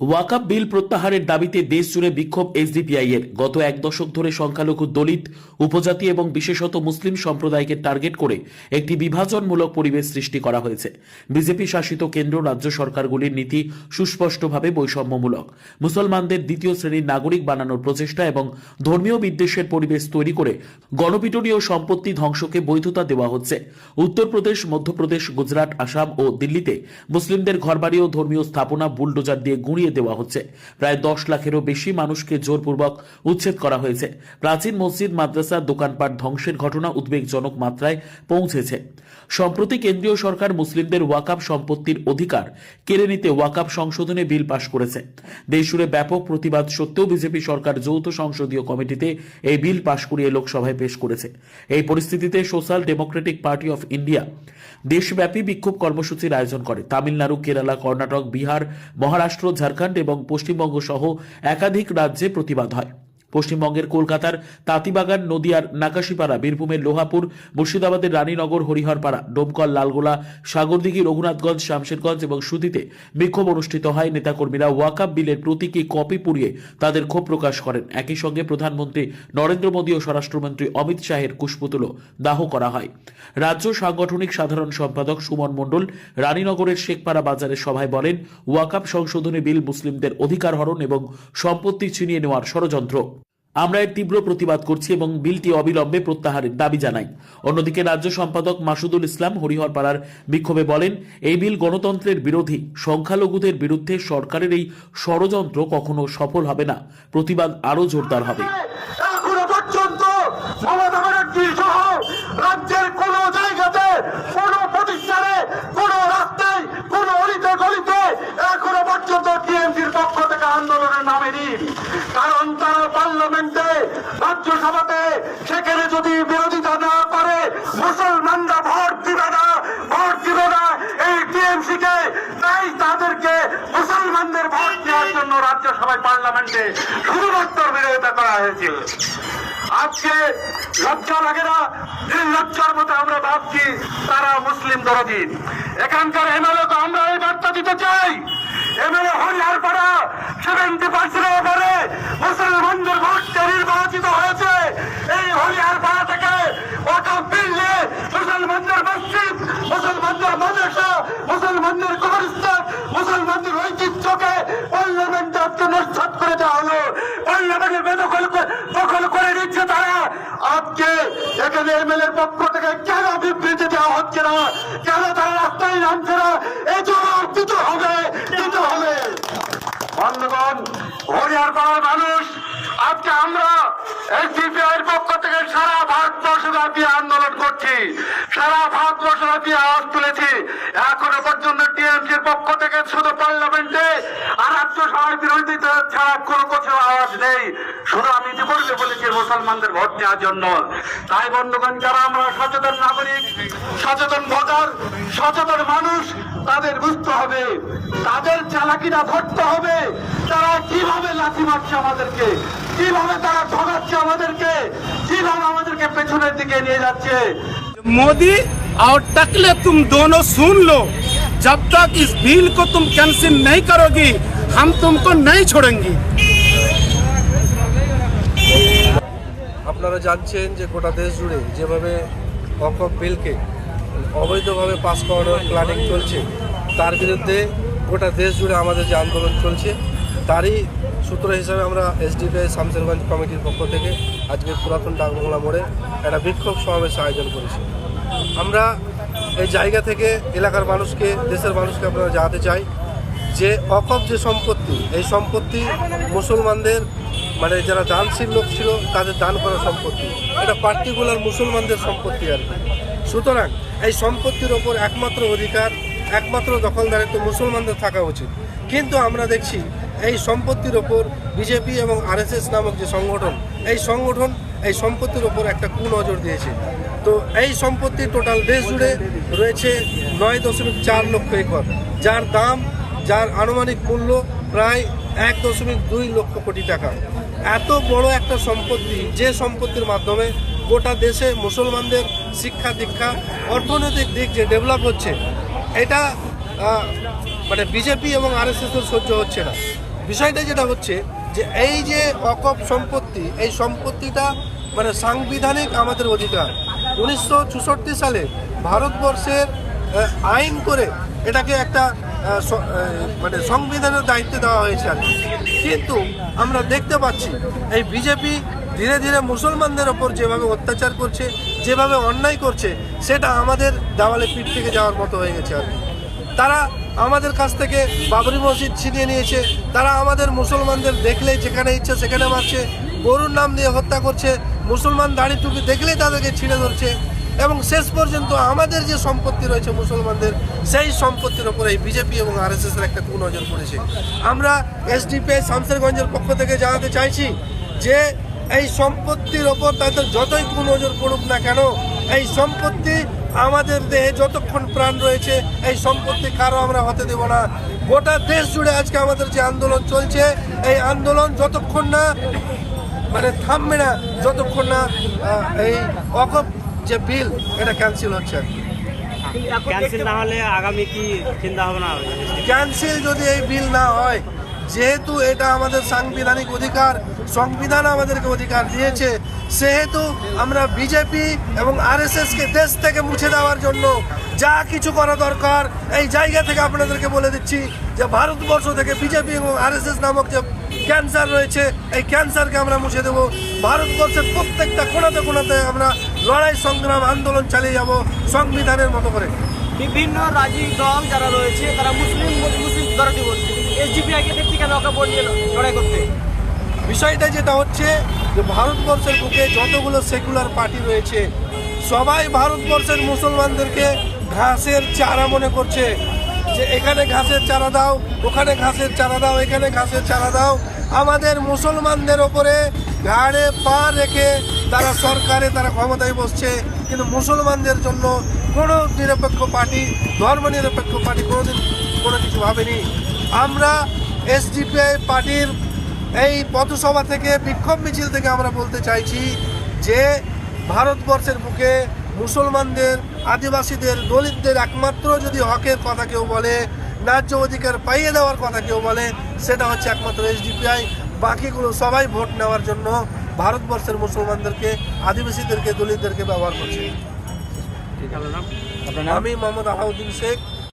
ওয়াকাপ বিল প্রত্যাহারের দাবিতে দেশ জুড়ে বিক্ষোভ এসডিপিআই এর। গত এক দশক ধরে সংখ্যালঘু দলিত, উপজাতি এবং বিশেষত মুসলিম সম্প্রদায়কে টার্গেট করে একটি বিভাজনমূলক পরিবেশ সৃষ্টি করা হয়েছে। বিজেপি শাসিত কেন্দ্র রাজ্য সরকারগুলির নীতি সুস্পষ্টভাবে বৈষম্যমূলক। মুসলমানদের দ্বিতীয় শ্রেণির নাগরিক বানানোর প্রচেষ্টা এবং ধর্মীয় বিদ্বেষের পরিবেশ তৈরি করে গণপিটনীয় সম্পত্তি ধ্বংসকে বৈধতা দেওয়া হচ্ছে। উত্তরপ্রদেশ, মধ্যপ্রদেশ, গুজরাট, আসাম ও দিল্লিতে মুসলিমদের ঘরবাড়ি ও ধর্মীয় স্থাপনা বুলডোজার দিয়ে গুঁড়িয়ে দেওয়া হচ্ছে। প্রায় দশ লাখেরও বেশি মানুষকে জোরপূর্বক উচ্ছেদ করা হয়েছে। প্রাচীন মসজিদ, মাদ্রাসা, দোকানপাট ধ্বংসের ঘটনা উদ্বেগজনক মাত্রায় পৌঁছেছে। সম্প্রতি কেন্দ্রীয় সরকার মুসলিমদের ওয়াকাপ সম্পত্তির অধিকার কেড়ে নিতে ওয়াকাপ সংশোধনে বিল পাশ করেছে। দেশজুড়ে ব্যাপক প্রতিবাদ সত্ত্বেও বিজেপি সরকার যৌথ সংসদীয় কমিটিতে এই বিল পাশ করিয়ে লোকসভায় পেশ করেছে। এই পরিস্থিতিতে social democratic party of India দেশব্যাপী বিক্ষোভ কর্মসূচির আয়োজন করে। তামিলনাড়ু, কেরালা, কর্ণাটক, বিহার, মহারাষ্ট্র, ঝাড়খণ্ড এবং পশ্চিমবঙ্গ সহ একাধিক রাজ্যে প্রতিবাদ হয়। পশ্চিমবঙ্গের কলকাতার তাঁতিবাগান, নদিয়ার নাকাশিপাড়া, বীরভূমের লোহাপুর, মুর্শিদাবাদের রানীনগর, হরিহরপাড়া, ডোমকল, লালগোলা, সাগরদিঘি, রঘুনাথগঞ্জ, শামশেরগঞ্জ এবং সুদিতে বিক্ষোভ অনুষ্ঠিত হয়। নেতাকর্মীরা ওয়াকাপ বিলের প্রতীকী কপি পুড়িয়ে তাদের ক্ষোভ প্রকাশ করেন। একই সঙ্গে প্রধানমন্ত্রী নরেন্দ্র মোদী ও স্বরাষ্ট্রমন্ত্রী অমিত শাহের কুশপুতুলো দাহ করা হয়। রাজ্য সাংগঠনিক সাধারণ সম্পাদক সুমন মণ্ডল রানীনগরের শেখপাড়া বাজারের সভায় বলেন, ওয়াকাপ সংশোধনী বিল মুসলিমদের অধিকার হরণ এবং সম্পত্তি ছিনিয়ে নেওয়ার ষড়যন্ত্র। আমরা এর তীব্র প্রতিবাদ করছি এবং বিলটি অবিলম্বে প্রত্যাহারের দাবি জানাই। অন্যদিকে রাজ্য সম্পাদক মাসুদুল ইসলাম হরিহরপাড়ার বিক্ষোভে বলেন, এই বিল গণতন্ত্রের বিরোধী, সংখ্যালঘুদের বিরুদ্ধে সরকারের এই ষড়যন্ত্র কখনো সফল হবে না। প্রতিবাদ আরও জোরদার হবে। রাজ্যের কোন জায়গাতে প্রতিষ্ঠানে কোন রাস্তায় কোন অলিতে গলিতে এখনও পর্যন্ত টিএমসির পক্ষ থেকে আন্দোলনের নামে নিন কারণ তারা পার্লামেন্টে রাজ্যসভাতে সেখানে যদি বিরোধিতা না করে মুসলমানরা ভোট দিবে না, ভোট দিবে না, এই টিএমসি কে তাই তাদেরকে মুসলমানদের ভোট দেওয়ার জন্য রাজ্যসভায় পার্লামেন্টে শুধুমাত্র বিরোধিতা করা হয়েছিল। আজকে লজ্জা লাগে না লজ্জার মতো আমরা ভাবছি তারা মুসলিম দরদিন এখানকার এমএলএ তো আমরা এই বার্তা দিতে চাই। এমএলএ হরিহার পাড়া সেভেন্টি পার্সেন্টের উপরে মুসলমানদের ভোট নির্বাচিত হয়েছে। এই হরিহার পাড়া থেকে ওটা বিল্লে মুসলমানদের মসজিদ মুসলমানদের মাদ্রাসা মুসলমানদের কবরস্থান পার্লামেন্টে আজকে নস্বাত করে দেওয়া হলো। পার্লামেন্টের বেদখল দখল করে নিচ্ছে তারা। আজকে এখানে এমএলএ পক্ষ থেকে কেন বিবৃতি দেওয়া হচ্ছে না? কেন তারা রাস্তায় নামছে না? এই জবাব দিতে হবে দিতে হবে। বন্ধুগণ হরিয়ার পাড়ার মানুষ, আজকে আমরা এসডিপিআই এর পক্ষ থেকে সারা ভারতবর্ষ ব্যাপী আন্দোলন করছি। সারা ভারতবর্ষ আওয়াজ তুলেছি। এখনও পর্যন্ত টিএমসির পক্ষ থেকে শুধু পার্লামেন্টে আর রাজ্য সভায় বিরোধিতা ছাড়া কোনো আওয়াজ নেই। শুধু আমি বলেছি, মুসলমানদের ভোট নেওয়ার জন্য। তাই বন্ধুগণ, যারা আমরা সচেতন নাগরিক, সচেতন ভোটার, সচেতন মানুষ, তাদের বুঝতে হবে, তাদের ধরতে হবে। তারা কীভাবে লাথি মারছে আমাদেরকে, কীভাবে তারা ঠকাচ্ছে আমাদেরকে, কীভাবে আমাদেরকে পেছনের দিকে নিয়ে যাচ্ছে? মোদি, আর টাকলে তুম দোনো जब तक इस बिल को तुम कैंसिल नहीं करोगी हम तुमको नहीं छोड़ेंगे আপনারা জানছেন যে গোটা দেশ জুড়ে যেভাবে অকপ বিলকে অবৈধভাবে পাস করানোর প্ল্যানিং চলছে তার বিরুদ্ধে গোটা দেশ জুড়ে আমাদের যে আন্দোলন চলছে তারই সূত্র হিসাবে আমরা এসডিপিআই শামসেরগঞ্জ কমিটির পক্ষ থেকে আজকে পুরাতন ডাকবাংলা মোড়ে একটা বিক্ষোভ সমাবেশ আয়োজন করেছি আমরা এই জায়গা থেকে এলাকার মানুষকে, দেশের মানুষকে আমরা জানাতে চাই যে অকপ যে সম্পত্তি, এই সম্পত্তি মুসলমানদের মানে যারা দানশীল লোক ছিল, তাদের দান করা সম্পত্তি। এটা পার্টিকুলার মুসলমানদের সম্পত্তি আর কি। সুতরাং এই সম্পত্তির ওপর একমাত্র অধিকার, একমাত্র দখলদারিত্ব মুসলমানদের থাকা উচিত। কিন্তু আমরা দেখছি এই সম্পত্তির ওপর বিজেপি এবং আরএসএস নামক যে সংগঠন, এই সংগঠন এই সম্পত্তির ওপর একটা কুনজর দিয়েছে। তো এই সম্পত্তি টোটাল দেশ জুড়ে রয়েছে নয় দশমিক চার লক্ষ একর, যার দাম, যার আনুমানিক মূল্য প্রায় এক দশমিক দুই লক্ষ কোটি টাকা। এত বড় একটা সম্পত্তি যে সম্পত্তির মাধ্যমে গোটা দেশে মুসলমানদের শিক্ষা দীক্ষা, অর্থনৈতিক দিক যে ডেভেলপ হচ্ছে, এটা মানে বিজেপি এবং আরএসএস এর সহ্য হচ্ছে না। বিষয়টা যেটা হচ্ছে যে এই যে অকপ সম্পত্তি, এই সম্পত্তিটা মানে সাংবিধানিক আমাদের অধিকার। উনিশশো চৌষট্টি সালে ভারতবর্ষের আইন করে এটাকে একটা মানে সংবিধানের দায়িত্ব দেওয়া হয়েছে আর কিন্তু আমরা দেখতে পাচ্ছি এই বিজেপি ধীরে ধীরে মুসলমানদের ওপর যেভাবে অত্যাচার করছে, যেভাবে অন্যায় করছে, সেটা আমাদের দেওয়ালে পিঠ থেকে যাওয়ার মতো হয়ে গেছে আর। তারা আমাদের কাছ থেকে বাবরি মসজিদ ছিনিয়ে নিয়েছে, তারা আমাদের মুসলমানদের দেখলে যেখানে ইচ্ছে সেখানে মারছে, গরুর নাম দিয়ে হত্যা করছে মুসলমান দাড়ি টুপি দেখলেই তাদেরকে ছিঁড়ে ধরছে। এবং শেষ পর্যন্ত আমাদের যে সম্পত্তি রয়েছে মুসলমানদের, সেই সম্পত্তির ওপরে এই বিজেপি এবং আরএসএস এর একটা কুনজর পড়েছে। আমরা এসডিপি শামসেরগঞ্জের পক্ষ থেকে জানাতে চাইছি যে, এই সম্পত্তির ওপর তাদের যতই কুনজর পড়ুক না কেন, এই সম্পত্তি আমাদের দেহে যতক্ষণ প্রাণ রয়েছে, এই সম্পত্তি কারও আমরা হতে দেব না। গোটা দেশ জুড়ে আজকে আমাদের যে আন্দোলন চলছে, এই আন্দোলন যতক্ষণ না মানে থামবে না যতক্ষণ না এই অকপ যে বিল এটা ক্যান্সেল হচ্ছে। ক্যান্সেল না হলে আগামী কি চিন্তা ভাবনা হবে? ক্যান্সেল যদি এই বিল না হয় যেহেতু এটা আমাদের সাংবিধানিক অধিকার সংবিধান আমাদেরকে অধিকার দিয়েছে, সেহেতু আমরা বিজেপি এবং আরএসএসকে দেশ থেকে মুছে দেওয়ার জন্য যা কিছু করা দরকার, এই জায়গা থেকে আপনাদেরকে বলে দিচ্ছি যে ভারতবর্ষ থেকে বিজেপি এবং আরএসএস নামক যে ক্যান্সার রয়েছে, এই ক্যান্সারকে আমরা মুছে দেব। ভারতবর্ষের প্রত্যেকটা কোনাতে কোনাতে আমরা লড়াই, সংগ্রাম, আন্দোলন চালিয়ে যাব সংবিধানের মতো করে। বিভিন্ন রাজনৈতিক দল যারা রয়েছে, তারা মুসলিম মুসলিম দরদি বলছে। কে দেখতে কেন নিয়ে লড়াই করতে? বিষয়টা যেটা হচ্ছে যে ভারতবর্ষের বুকে যতগুলো সেকুলার পার্টি রয়েছে, সবাই ভারতবর্ষের মুসলমানদেরকে ঘাসের চারা মনে করছে। যে এখানে ঘাসের চারা দাও, ওখানে ঘাসের চারা দাও, এখানে ঘাসের চারা দাও। আমাদের মুসলমানদের ওপরে ঘাড়ে পা রেখে তারা সরকারে তারা ক্ষমতায় বসছে। কিন্তু মুসলমানদের জন্য কোনো নিরপেক্ষ পার্টি ধর্ম নিরপেক্ষ পার্টি কোনোদিন কোনো কিছু ভাবেনি। আমরা এসডিপিআই পার্টির এই পথসভা থেকে বিক্ষোভ মিছিল থেকে আমরা বলতে চাইছি যে ভারতবর্ষের বুকে মুসলমানদের আদিবাসীদের দলিতদের একমাত্র যদি হকের কথা কেউ বলে ন্যায্য অধিকার পাইয়ে দেওয়ার কথা কেউ বলে সেটা হচ্ছে একমাত্র এসডিপিআই। বাকিগুলো সবাই ভোট নেওয়ার জন্য ভারতবর্ষের মুসলমানদেরকে আদিবাসীদেরকে দলিতদেরকে ব্যবহার করছে। আমি মোহাম্মদ আলাউদ্দিন শেখ।